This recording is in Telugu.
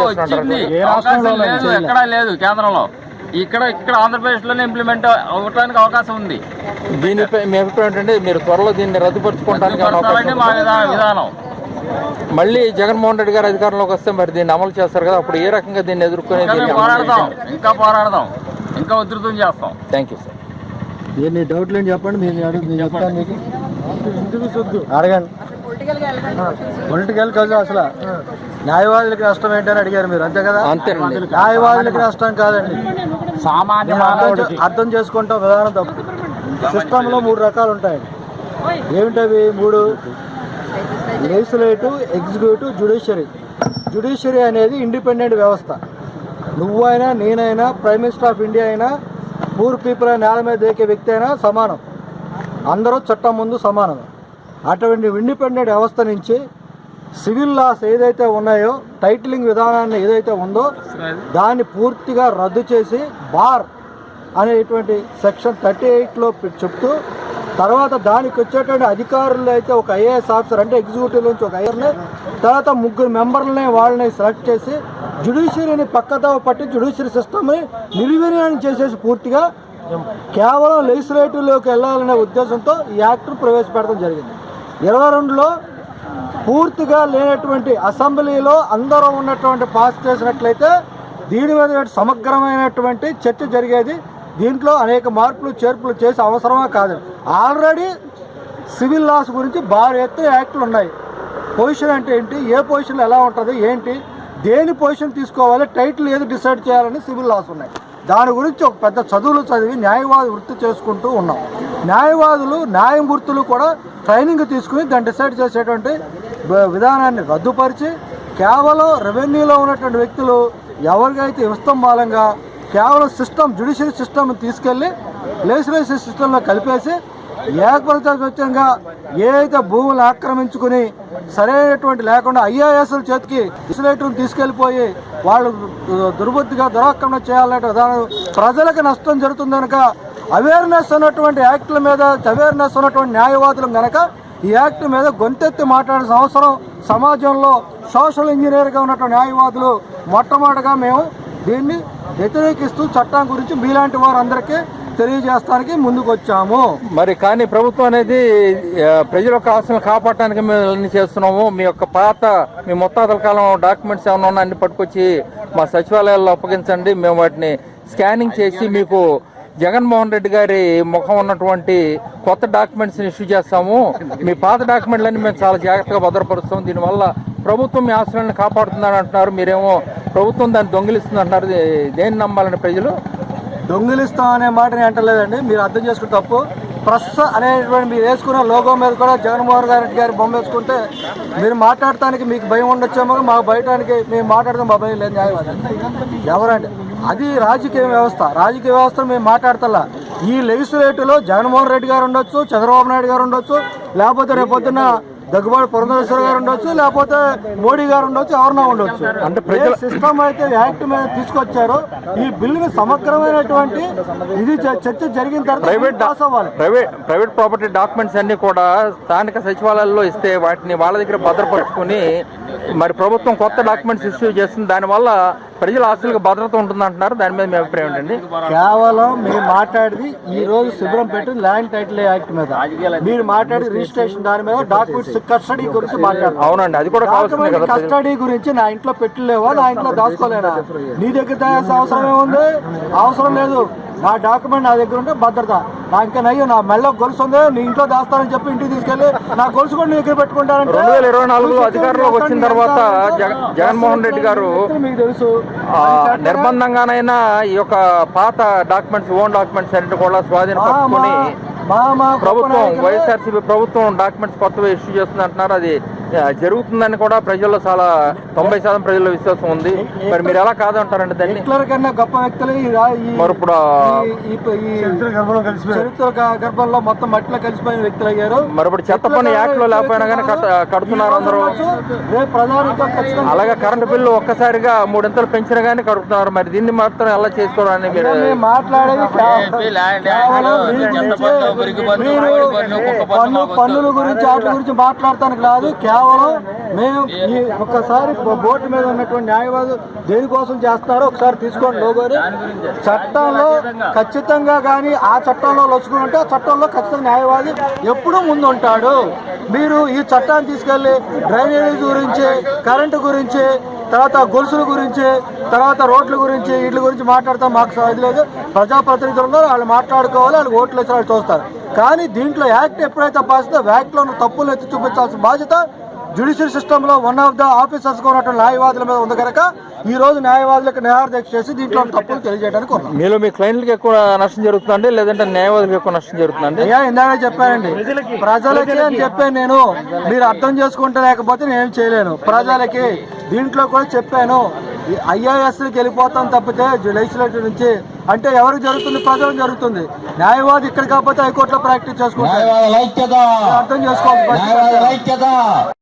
వచ్చింది. అవకాశం లేదు ఎక్కడా లేదు కేంద్రంలో. ఇక్కడ ఇక్కడ ఆంధ్రప్రదేశ్లోనే ఇంప్లిమెంట్ అవ్వడానికి అవకాశం ఉంది. దీనిపై మీ అభిప్రాయం ఏంటంటే మీరు త్వరలో దీన్ని రద్దుపరచుకోవడానికి మా విధా- విధానం. మళ్ళీ జగన్మోహన్ రెడ్డి గారు అధికారంలోకి వస్తే మరి దీన్ని అమలు చేస్తారు కదా అప్పుడు ఏ రకంగా దీన్ని ఎదుర్కొని ఇంకా పోరాడదాం ఇంకా ఉధృతం చేస్తాం. థ్యాంక్ యూ సార్ ఎన్ని డౌట్లు ఏంటి చెప్పండి మీరు అడుగు నేను చెప్తాను మీకు అడగండి. పొలిటికల్ కాదు అసలు. న్యాయవాదులకి నష్టం ఏంటని అడిగారు మీరు అంతే కదా? అంతేనండి. న్యాయవాదులకి నష్టం కాదండి. సామాన్య అర్థం చేసుకుంటాం విధానం తప్పు. సిస్టంలో మూడు రకాలు ఉంటాయండి ఏమిటవి? మూడు. లెజిస్లేటివ్ ఎగ్జిక్యూటివ్ జుడిషియరీ జుడిషియరీ అనేది ఇండిపెండెంట్ వ్యవస్థ. నువ్వైనా నేనైనా ప్రైమ్ మినిస్టర్ ఆఫ్ ఇండియా అయినా పూర్ పీపుల్ నేల మీద దేకే వ్యక్తి అయినా సమానం. అందరూ చట్టం ముందు సమానం అటువంటి ఇండిపెండెంట్ వ్యవస్థ నుంచి సివిల్ లాస్ ఏదైతే ఉన్నాయో టైటిలింగ్ విధానాన్ని ఏదైతే ఉందో దాన్ని పూర్తిగా రద్దు చేసి బార్ అనేటువంటి సెక్షన్ థర్టీ ఎయిట్లో చెప్తూ తర్వాత దానికి వచ్చేటువంటి అధికారులు అయితే ఒక ఐఏఎస్ ఆఫీసర్ అంటే ఎగ్జిక్యూటివ్ నుంచి ఒక ఐఆర్ని తర్వాత ముగ్గురు మెంబర్లని వాళ్ళని సెలెక్ట్ చేసి జుడిషియరీని పక్కతో పట్టి జుడిషియరీ సిస్టమ్ని నిర్వీర్యం చేసేసి పూర్తిగా కేవలం లెజిస్లేటివ్లోకి వెళ్ళాలనే ఉద్దేశంతో ఈ యాక్ట్ ప్రవేశపెట్టడం జరిగింది. ఇరవై రెండులో పూర్తిగా లేనటువంటి అసెంబ్లీలో అందరూ ఉన్నటువంటి పాస్ చేసినట్లయితే దీని మీద సమగ్రమైనటువంటి చర్చ జరిగేది. దీంట్లో అనేక మార్పులు చేర్పులు చేసే అవసరమా కాదు. ఆల్రెడీ సివిల్ లాస్ గురించి భారీ ఎత్తున యాక్టులు ఉన్నాయి. పొజిషన్ అంటే ఏంటి? ఏ పొజిషన్ ఎలా ఉంటుంది? ఏంటి? దేని పొజిషన్ తీసుకోవాలి టైటిల్ ఏది డిసైడ్ చేయాలని సివిల్ లాస్ ఉన్నాయి. దాని గురించి ఒక పెద్ద చదువులు చదివి న్యాయవాది వృత్తి చేసుకుంటూ ఉన్నాం. న్యాయవాదులు న్యాయమూర్తులు కూడా ట్రైనింగ్ తీసుకుని దాన్ని డిసైడ్ చేసేటువంటి విధానాన్ని రద్దుపరిచి కేవలం రెవెన్యూలో ఉన్నటువంటి వ్యక్తులు ఎవరికైతే ఇష్టంబాలంగా కేవలం సిస్టమ్ జుడిషియరీ సిస్టమ్ తీసుకెళ్ళి లెజిస్లేషన్ సిస్టంలో కలిపేసి ఏకప్రతిపక్షంగా ఏ అయితే భూములు ఆక్రమించుకుని సరైనటువంటి లేకుండా ఐఏఎస్ల చేతికి లెజిస్లేటివ్ తీసుకెళ్ళిపోయి వాళ్ళు దుర్బుద్ధిగా దురాక్రమణ చేయాలనే విధానం ప్రజలకు నష్టం జరుగుతుంది కనుక అవేర్నెస్ ఉన్నటువంటి యాక్ట్ల మీద అవేర్నెస్ ఉన్నటువంటి న్యాయవాదులు గనక ఈ యాక్ట్ మీద గొంతెత్తి మాట్లాడాల్సిన అవసరం సమాజంలో సోషల్ ఇంజనీర్గా ఉన్నటువంటి న్యాయవాదులు మొట్టమొదటిగా మేము దీన్ని వ్యతిరేకిస్తూ చట్టం గురించి మీలాంటి వారందరికీ తెలియజేస్తానికి ముందుకు వచ్చాము మరి కానీ ప్రభుత్వం అనేది ప్రజల యొక్క ఆశలు కాపాడటానికి మేము అన్ని చేస్తున్నాము? మీ యొక్క పాత మీ ముత్తాతల కాలం డాక్యుమెంట్స్ ఏమైనా ఉన్నా అన్ని పట్టుకొచ్చి మా సచివాలయాల్లో అప్పగించండి. మేము వాటిని స్కానింగ్ చేసి మీకు జగన్మోహన్ రెడ్డి గారి ముఖం ఉన్నటువంటి కొత్త డాక్యుమెంట్స్ ఇష్యూ చేస్తాము. మీ పాత డాక్యుమెంట్లన్నీ మేము చాలా జాగ్రత్తగా భద్రపరుస్తాం దీనివల్ల ప్రభుత్వం మీ ఆస్తులను కాపాడుతుందని అంటున్నారు. మీరేమో ప్రభుత్వం దాన్ని దొంగిలిస్తుంది అంటున్నారు దేన్ని నమ్మాలని ప్రజలు? దొంగిలిస్తాం అనే మాటని అంటలేదండి. మీరు అర్థం చేసుకుని తప్పు. ప్రెస్ అనేటువంటి మీరు వేసుకున్న లోగో మీద కూడా జగన్మోహన్ గారి గారి బొమ్మ వేసుకుంటే మీరు మాట్లాడటానికి మీకు భయం ఉండొచ్చేమో మాకు బయటానికి మేము మాట్లాడదాం మా భయం లేదు న్యాయవాది ఎవరండి? అది రాజకీయ వ్యవస్థ. రాజకీయ వ్యవస్థ మేము మాట్లాడతలా. ఈ లెజిస్లేటివ్లో జగన్మోహన్ రెడ్డి గారు ఉండొచ్చు చంద్రబాబు నాయుడు గారు ఉండొచ్చు లేకపోతే రేపొద్దున దగ్గుబాటి పురంధరేశ్వర గారు ఉండొచ్చు లేకపోతే మోడీ గారు ఉండొచ్చు ఎవరన్నా ఉండొచ్చు. అంటే ప్రజల సిస్టమ్ అయితే యాక్ట్ మీద తీసుకొచ్చారో ఈ బిల్లుని సమగ్రమైనటువంటి ఇది చర్చ జరిగిన తర్వాత ప్రైవేట్ పాస్ అవ్వాలి. ప్రైవేట్ ప్రైవేట్ ప్రాపర్టీ డాక్యుమెంట్స్ అన్ని కూడా స్థానిక సచివాలయాల్లో ఇస్తే వాటిని వాళ్ళ దగ్గర భద్రపరుచుకొని మరి ప్రభుత్వం కొత్త డాక్యుమెంట్స్ ఇష్యూ చేస్తుంది. దానివల్ల ప్రజల ఆస్తులకు భద్రత ఉంటుంది అంటున్నారు దాని మీద మీ అభిప్రాయం ఏంటండి? కేవలం మీరు మాట్లాడేది ఈ రోజు శుభ్రం పెట్టి ల్యాండ్ టైటిల్ యాక్ట్ మీద. మీరు మాట్లాడి రిజిస్ట్రేషన్ దాని మీద డాక్యుమెంట్స్ కస్టడీ గురించి మాట్లాడారు అవునండి అది కూడా కావాల్సిందే. కస్టడీ గురించి నా ఇంట్లో పెట్టలేవా? నా ఇంట్లో దాచుకోలేనా? నీ దగ్గర అవసరం ఏముంది అవసరం లేదు. నా డాక్యుమెంట్ నా దగ్గర ఉంటే భద్రత. నా ఇంకా నయ్యో నా మెల్ల గొలుసు ఉంది నీ ఇంట్లో దాస్తానని చెప్పి ఇంటికి తీసుకెళ్ళి నా గొలుసు కూడా నీ దగ్గర పెట్టుకుంటారంటే రెండు వేల ఇరవై నాలుగులో అధికారంలోకి వచ్చిన తర్వాత జగ- జగన్మోహన్ రెడ్డి గారు మీకు తెలుసు? నిర్బంధంగానైనా ఈ యొక్క పాత డాక్యుమెంట్స్ ఓన్ డాక్యుమెంట్స్ అన్నిటి కూడా స్వాధీనపరుచుకొని మా మా ప్రభుత్వం వైఎస్ఆర్సీపీ ప్రభుత్వం డాక్యుమెంట్స్ కొత్తవి ఇష్యూ చేస్తుంది అంటున్నారు. అది జరుగుతుందని కూడా ప్రజల్లో చాలా తొంభై శాతం ప్రజల్లో విశ్వాసం ఉంది. మరి మీరు ఎలా కాదంటారండి దాన్ని? హిట్లర్ కన్నా గొప్ప వ్యక్తులు ఈ రా- ఈ- మరి ఇప్పుడు చరిత్ర గర్భంలో మొత్తం మట్టిలో కలిసిపోయిన వ్యక్తులు అయ్యారు. మరి ఇప్పుడు చెత్త పని యాక్ట్లో లేకపోయినా కానీ కడుతున్నారు అందరూ. అలాగే కరెంటు బిల్లు ఒక్కసారిగా మూడింతలు పెంచినా కానీ కడుతున్నారు. మరి దీన్ని మాత్రం ఎలా చేసుకోవడానికి మీరు మాట్లాడేది పన్నుల. గురించి వాటి గురించి మాట్లాడటానికి కాదు కేవలం మేము ఈ ఒక్కసారి బోర్డు మీద ఉన్నటువంటి న్యాయవాదులు దేనికోసం చేస్తున్నారో ఒకసారి తీసుకోండి లోగోని. చట్టంలో ఖచ్చితంగా. కానీ ఆ చట్టంలో లొచ్చుకుని ఉంటే ఆ చట్టంలో ఖచ్చితంగా న్యాయవాది ఎప్పుడూ ముందు ఉంటాడు మీరు ఈ చట్టాన్ని తీసుకెళ్ళి డ్రైనేజ్ గురించి కరెంటు గురించి తర్వాత గొలుసుల గురించి తర్వాత రోడ్ల గురించి వీటి గురించి మాట్లాడతాం. మాకు ఇది లేదు. ప్రజాప్రతినిధులు ఉన్నారు. వాళ్ళు మాట్లాడుకోవాలి. వాళ్ళు ఓట్లు వేసి వాళ్ళు చూస్తారు. కానీ దీంట్లో యాక్ట్ ఎప్పుడైతే పాస్ యాక్ట్లో ఉన్న తప్పులు ఎత్తి చూపించాల్సిన బాధ్యత జ్యుడిషియల్ సిస్టంలో వన్ ఆఫ్ ద ఆఫీసర్స్ ఉన్నటువంటి న్యాయవాదుల మీద ఉంది కనుక ఈ రోజు న్యాయవాదులకు న్యాయాధ్యక్ష చేసి దీంట్లో తప్పులు తెలియజేయడానికి ఉన్నాం మీలో మీ క్లయింట్లకి ఎక్కువ నష్టం జరుగుతుందండి లేదంటే న్యాయవాదులకు ఎక్కువ నష్టం జరుగుతుందండి? అయ్యా ఇందాక చెప్పానండి. ప్రజలకి అని చెప్పాను నేను. మీరు అర్థం చేసుకుంటే లేకపోతే నేను చేయలేను. ప్రజలకి దీంట్లో కూడా చెప్పాను. ఐఏఎస్కి వెళ్ళిపోతాం తప్పితే లెజిస్లేటివ్ నుంచి అంటే ఎవరికి జరుగుతుంది? ప్రజలకు జరుగుతుంది. న్యాయవాది ఇక్కడ కాకపోతే హైకోర్టులో ప్రాక్టీస్ చేసుకుంటారు అర్థం చేసుకోవాలి